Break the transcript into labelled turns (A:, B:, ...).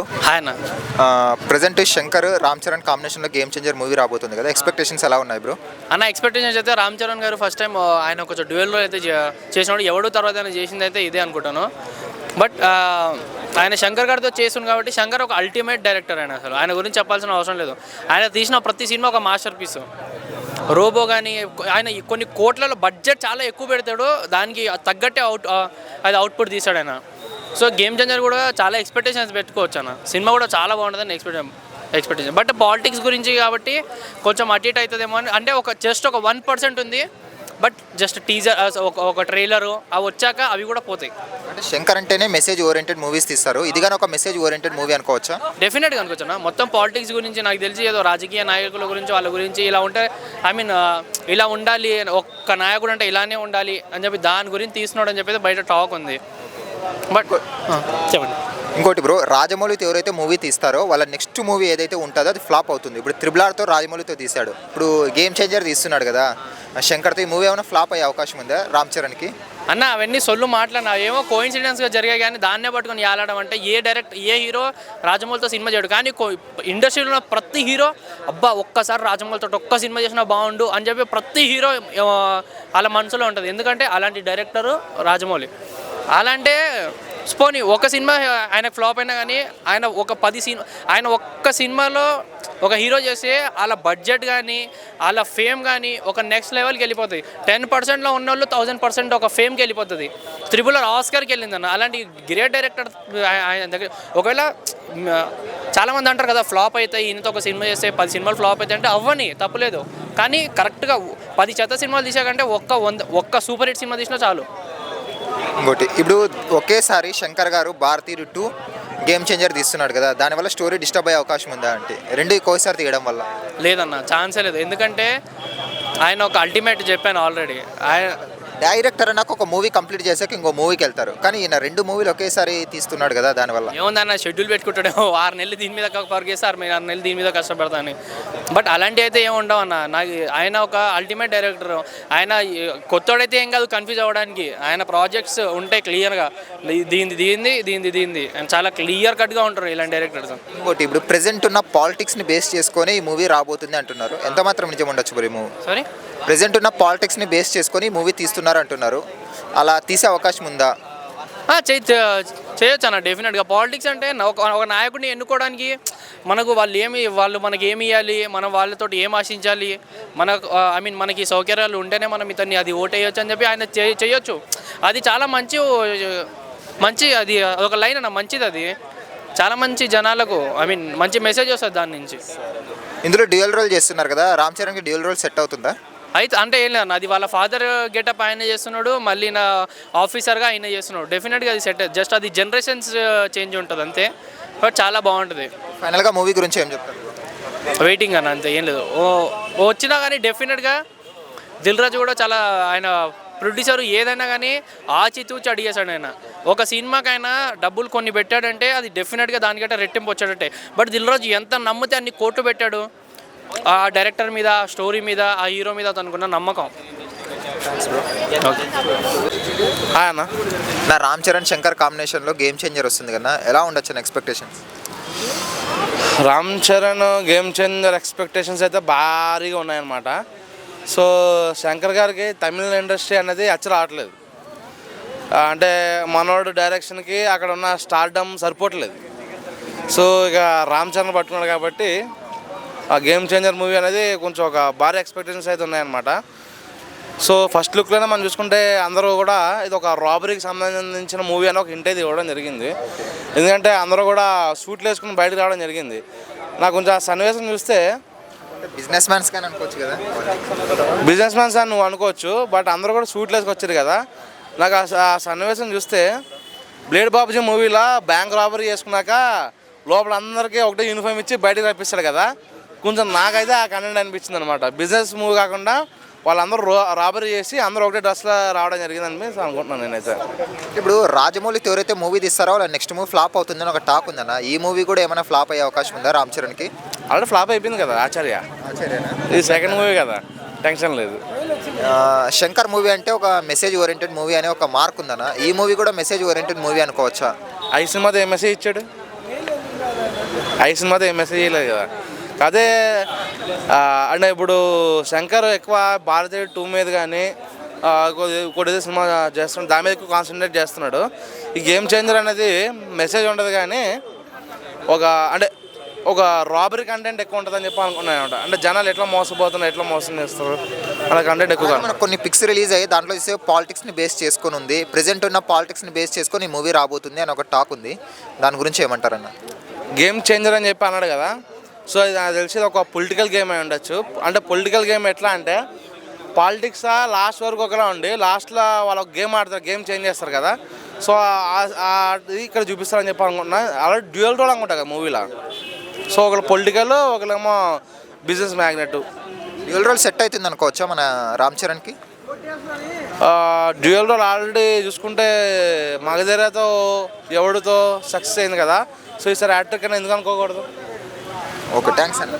A: Hi అన్న.
B: Present Shankar Ram Charan కాంబినేషన్లో game changer movie రాబోతుంది కదా. ఎక్స్పెక్టేషన్స్ ఎలా ఉన్నాయి బ్రో
A: అన్న ఎక్స్పెక్టేషన్స్ అయితే రామ్ చరణ్ గారు ఫస్ట్ టైం ఆయన కొంచెం డ్యూయల్ రోల్ అయితే చే- చేసినాడు ఎవడు తర్వాత ఆయన చేసింది అయితే ఇదే అనుకుంటాను. బట్ ఆయన శంకర్ గారితో చేస్తుంది కాబట్టి శంకర్ ఒక అల్టిమేట్ డైరెక్టర్ ఆయన అసలు. ఆయన గురించి చెప్పాల్సిన అవసరం లేదు. ఆయన తీసిన ప్రతి సినిమా ఒక మాస్టర్ పీస్ రోబో కానీ ఆయన కొన్ని కోట్లలో బడ్జెట్ చాలా ఎక్కువ పెడతాడు. దానికి తగ్గట్టే అవుట్ అది అవుట్పుట్ తీస్తాడు ఆయన. సో గేమ్ చేంజర్ కూడా చాలా ఎక్స్పెక్టేషన్స్ పెట్టుకోవచ్చు అన్న. సినిమా కూడా చాలా బాగుంటుందని ఎక్స్పెక్ట్ ఎక్స్పెక్టేషన్ బట్ పాలిటిక్స్ గురించి కాబట్టి కొంచెం అటు ఇటు అవుతుందేమో అని అంటే ఒక జస్ట్ ఒక వన్ పర్సెంట్ ఉంది బట్ జస్ట్ టీజర్ ఒక ఒక ట్రైలరు అవి వచ్చాక అవి కూడా పోతాయి.
B: అంటే శంకర్ అంటేనే మెసేజ్ ఓరియంటెడ్ మూవీస్ తీస్తారు. ఇది కానీ ఒక మెసేజ్ ఓరియంటెడ్ మూవీ అనుకోవచ్చా?
A: డెఫినెట్గా అనుకోవచ్చునా మొత్తం పాలిటిక్స్ గురించి నాకు తెలిసి ఏదో రాజకీయ నాయకుల గురించి వాళ్ళ గురించి ఇలా ఉంటే ఐ మీన్ ఇలా ఉండాలి ఒక్క నాయకుడు అంటే ఇలానే ఉండాలి అని చెప్పి దాని గురించి తీస్తున్నాడు అని చెప్పేసి బయట టాక్ ఉంది. బట్ చెప్పండి.
B: ఇంకోటి బ్రో రాజమౌళితో ఎవరైతే మూవీ తీస్తారో వాళ్ళ నెక్స్ట్ మూవీ ఏదైతే ఉంటుందో అది ఫ్లాప్ అవుతుంది. ఇప్పుడు త్రిబుల్ ఆర్తో రాజమౌళితో తీశాడు. ఇప్పుడు గేమ్ చేంజర్ తీస్తున్నాడు కదా. శంకర్తో ఈ మూవీ ఏమైనా ఫ్లాప్ అయ్యే అవకాశం ఉందా రామ్ చరణ్కి?
A: అన్న అవన్నీ సొల్లు మాట్లాడినా. ఏమో కోయిన్సిడెన్స్గా జరిగాయి కానీ దాన్నే పట్టుకొని ఏలాడడం అంటే ఏ డైరెక్ట్ ఏ హీరో రాజమౌళితో సినిమా చేయడు. కానీ ఇండస్ట్రీలో ప్రతి హీరో అబ్బా ఒక్కసారి రాజమౌళితో ఒక్క సినిమా చేసినా బాగుండు అని చెప్పి ప్రతి హీరో వాళ్ళ మనసులో ఉంటుంది. ఎందుకంటే అలాంటి డైరెక్టరు రాజమౌళి. అలా అంటే పోనీ ఒక సినిమా ఆయన ఫ్లాప్ అయినా కానీ ఆయన ఒక పది సినిమా ఆయన ఒక్క సినిమాలో ఒక హీరో చేస్తే వాళ్ళ బడ్జెట్ కానీ వాళ్ళ ఫేమ్ కానీ ఒక నెక్స్ట్ లెవెల్కి వెళ్ళిపోతుంది. టెన్ పర్సెంట్లో ఉన్న వాళ్ళు థౌసండ్ పర్సెంట్ ఒక ఫేమ్కి వెళ్ళిపోతుంది. త్రిపుల్ ఆర్ ఆస్కర్కి వెళ్ళిందన్న. అలాంటి గ్రేట్ డైరెక్టర్ ఆయన దగ్గర ఒకవేళ చాలామంది అంటారు కదా ఫ్లాప్ అవుతాయి ఈయనతో ఒక సినిమా చేస్తే పది సినిమాలు ఫ్లాప్ అవుతాయి అంటే అవ్వని తప్పులేదు. కానీ కరెక్ట్గా పది చెత్త సినిమాలు తీసాకంటే ఒక్క వంద ఒక్క సూపర్ హిట్ సినిమా తీసినా చాలు.
B: ఇంకోటి ఇప్పుడు ఒకేసారి శంకర్ గారు భారతీయుడు టూ గేమ్ చేంజర్ తీస్తున్నాడు కదా దానివల్ల స్టోరీ డిస్టర్బ్ అయ్యే అవకాశం ఉందా అంటే రెండు ఒకేసారి తీయడం వల్ల.
A: లేదన్న ఛాన్సే లేదు. ఎందుకంటే ఆయన ఒక అల్టిమేట్ చెప్పాను ఆల్రెడీ. ఆయన
B: డైరెక్టర్ అన్నాక ఒక మూవీ కంప్లీట్ చేసాక ఇంకో మూవీకి వెళ్తారు. కానీ ఈయన రెండు మూవీలు ఒకేసారి తీస్తున్నాడు కదా దానివల్ల.
A: ఏముందన్న షెడ్యూల్ పెట్టుకుంటాడేమో. ఆరు నెలలు దీని మీద వర్క్ చేస్తే ఆరు ఆరు నెలలు దీని మీద కష్టపడతాను బట్ అలాంటివి అయితే ఏమి ఉండవు అన్న. నాకు ఆయన ఒక అల్టిమేట్ డైరెక్టర్ ఆయన కొత్తోడైతే ఏం కాదు కన్ఫ్యూజ్ అవ్వడానికి. ఆయన ప్రాజెక్ట్స్ ఉంటాయి క్లియర్గా దీనిది దీనిది దీనిది దీనిది అండ్ చాలా క్లియర్ కట్గా ఉంటారు ఇలాంటి డైరెక్టర్స్
B: ఇంకోటి ఇప్పుడు ప్రెసెంట్ ఉన్న పాలిటిక్స్ని బేస్ చేసుకొని ఈ మూవీ రాబోతుంది అంటున్నారు. ఎంత మాత్రం నిజం ఉండొచ్చు మరి మూవీ?
A: సారీ
B: ప్రెసెంట్ ఉన్న పాలిటిక్స్ని బేస్ చేసుకొని మూవీ తీస్తున్నారు అంటున్నారు అలా తీసే అవకాశం ఉందా?
A: చేయ చేయొచ్చు అన్న డెఫినెట్గా పాలిటిక్స్ అంటే ఒక నాయకుడిని ఎన్నుకోవడానికి మనకు వాళ్ళు ఏమి వాళ్ళు మనకి ఏమి ఇవ్వాలి మనం వాళ్ళతో ఏం ఆశించాలి మనకు ఐ మీన్ మనకి సౌకర్యాలు ఉంటేనే మనం ఇతన్ని అది ఓటేయచ్చు అని చెప్పి ఆయన చే- చేయొచ్చు. అది చాలా మంచి మంచి అది ఒక లైన్ అన్న మంచిది అది. చాలా మంచి జనాలకు ఐ మీన్ మంచి మెసేజ్ వస్తుంది దాని నుంచి.
B: ఇందులో డ్యూయల్ రోల్ చేస్తున్నారు కదా రామ్ చరణ్కి డ్యూయల్ రోల్ సెట్ అవుతుందా?
A: అయితే అంటే ఏం లేదు అది వాళ్ళ ఫాదర్ గెటప్ ఆయన చేస్తున్నాడు మళ్ళీ నా ఆఫీసర్గా ఆయన చేస్తున్నాడు. డెఫినెట్గా అది సెట్ జస్ట్ అది జనరేషన్స్ చేంజ్ ఉంటుంది అంతే. బట్ చాలా బాగుంటుంది.
B: ఫైనల్గా మూవీ గురించి ఏం చెప్తారు?
A: వెయిటింగ్ అన్న అంతే ఏం లేదు. ఓ ఓ వచ్చినా కానీ డెఫినెట్గా దిల్ రాజు కూడా చాలా ఆయన ప్రొడ్యూసర్ ఏదైనా కానీ ఆచితూచి అడిగేశాడు ఆయన. ఒక సినిమాకైనా డబ్బులు కొన్ని పెట్టాడంటే అది డెఫినెట్గా దానికంటే రెట్టింపు వచ్చాడంటే. బట్ దిల్ రాజు ఎంత నమ్మితే అన్ని కోట్లు పెట్టాడు. ఆ డైరెక్టర్ మీద ఆ స్టోరీ మీద ఆ హీరో మీద తనకున్న నమ్మకం.
C: హాయ్ అన్న.
B: నా రామ్ చరణ్ శంకర్ కాంబినేషన్లో గేమ్ చేంజర్ వస్తుంది కదా ఎలా ఉండొచ్చు అని expectations
C: Ram Charan game changer expectations అయితే భారీగా ఉన్నాయన్నమాట. సో శంకర్ గారికి తమిళ ఇండస్ట్రీ అనేది అచ్చ రావట్లేదు. అంటే మనోడు డైరెక్షన్కి అక్కడ ఉన్న స్టార్డమ్ సరిపోవట్లేదు. సో ఇక రామ్ చరణ్ పట్టుకున్నాడు కాబట్టి ఆ గేమ్ చేంజర్ మూవీ అనేది కొంచెం ఒక భారీ ఎక్స్పెక్టేషన్స్ అయితే ఉన్నాయన్నమాట. సో ఫస్ట్ లుక్లోనే మనం చూసుకుంటే అందరూ కూడా ఇది ఒక రాబరీకి సంబంధించిన మూవీ అని ఒక అయితే ఇవ్వడం జరిగింది. ఎందుకంటే అందరూ కూడా సూట్లు వేసుకుని బయటకు రావడం జరిగింది. నాకు కొంచెం ఆ సన్నివేశం చూస్తే
B: బిజినెస్ మ్యాన్స్ కానీ అనుకోవచ్చు కదా?
C: బిజినెస్ మ్యాన్స్ అని నువ్వు అనుకోవచ్చు బట్ అందరూ కూడా సూట్లు వేసుకొచ్చారు కదా. నాకు ఆ సన్నివేశం చూస్తే బ్లేడ్ బాబుజీ మూవీలో బ్యాంక్ రాబరీ చేసుకున్నాక లోపల అందరికీ ఒకటే యూనిఫామ్ ఇచ్చి బయటకు రప్పిస్తాడు కదా. కొంచెం నాకైతే ఆ కంటెంట్ అనిపించింది అనమాట బిజినెస్ మూవీ కాకుండా వాళ్ళందరూ రో రాబరీ చేసి అందరూ ఒకటే డ్రెస్లో రావడం జరిగిందని అనుకుంటున్నాను నేనైతే.
B: ఇప్పుడు రాజమౌళితో ఎవరైతే మూవీ తీస్తారో వాళ్ళ నెక్స్ట్ మూవీ ఫ్లాప్ అవుతుందని ఒక టాక్ ఉందన్న. ఈ మూవీ కూడా ఏమైనా ఫ్లాప్ అయ్యే అవకాశం ఉందా రామ్ చరణ్కి
C: ఆల్రెడీ ఫ్లాప్ అయిపోయింది కదా ఆచార్య. ఇది సెకండ్ మూవీ కదా. టెన్షన్ లేదు.
B: శంకర్ మూవీ అంటే ఒక మెసేజ్ ఓరియంటెడ్ మూవీ అనే ఒక మార్క్ ఉందన్న. ఈ మూవీ కూడా మెసేజ్ ఓరియంటెడ్ మూవీ అనుకోవచ్చా?
C: ఐ సినిమాతో ఏ మెసేజ్ ఇచ్చాడు? ఐ సినిమాతో ఏం మెసేజ్ చేయలేదు కదా. అదే అంటే ఇప్పుడు శంకర్ ఎక్కువ భారతీయ టూ మీద కానీ కొద్ది సినిమా చేస్తున్నాడు. దాని మీద ఎక్కువ కాన్సన్ట్రేట్ చేస్తున్నాడు. ఈ గేమ్ చేంజర్ అనేది మెసేజ్ ఉండదు కానీ ఒక అంటే ఒక రాబరీ కంటెంట్ ఎక్కువ ఉంటుందని చెప్పి అనుకున్నాను అనమాట. అంటే జనాలు ఎట్లా మోసపోతున్నారు ఎట్లా మోసం చేస్తారు అలా కంటెంట్ ఎక్కువగా
B: మనకు కొన్ని పిక్స్ రిలీజ్ అయ్యి దాంట్లో చూస్తే పాలిటిక్స్ని బేస్ చేసుకొని ఉంది. ప్రెజెంట్ ఉన్న పాలిటిక్స్ని బేస్ చేసుకొని ఈ మూవీ రాబోతుంది అని ఒక టాక్ ఉంది. దాని గురించి ఏమంటారన్న?
C: గేమ్ చేంజర్ అని చెప్పి అన్నాడు కదా. సో ఇది నాకు తెలిసి ఒక పొలిటికల్ గేమ్ అయి ఉండొచ్చు. అంటే పొలిటికల్ గేమ్ ఎట్లా అంటే పాలిటిక్స్ లాస్ట్ వరకు ఒకలా ఉండి లాస్ట్లో వాళ్ళు ఒక గేమ్ ఆడతారు గేమ్ చేంజ్ చేస్తారు కదా. సో అది ఇక్కడ చూపిస్తారని చెప్పి అనుకుంటున్నా. అలా డ్యూయల్ రోల్ అనుకుంటా కదా మూవీలో సో ఒకళ్ళు పొలిటికల్ ఒకళ్ళేమో business magnate
B: dual role set అవుతుంది అనుకోవచ్చా మన రామ్ చరణ్కి
C: డ్యూయల్ రోల్ ఆల్రెడీ చూసుకుంటే మగధీరతో ఎవడితో సక్సెస్ అయింది కదా. సో ఈసారి యాక్టర్ కన్నా ఎందుకు అనుకోకూడదు?
B: ఓకే థ్యాంక్స్ అన్న.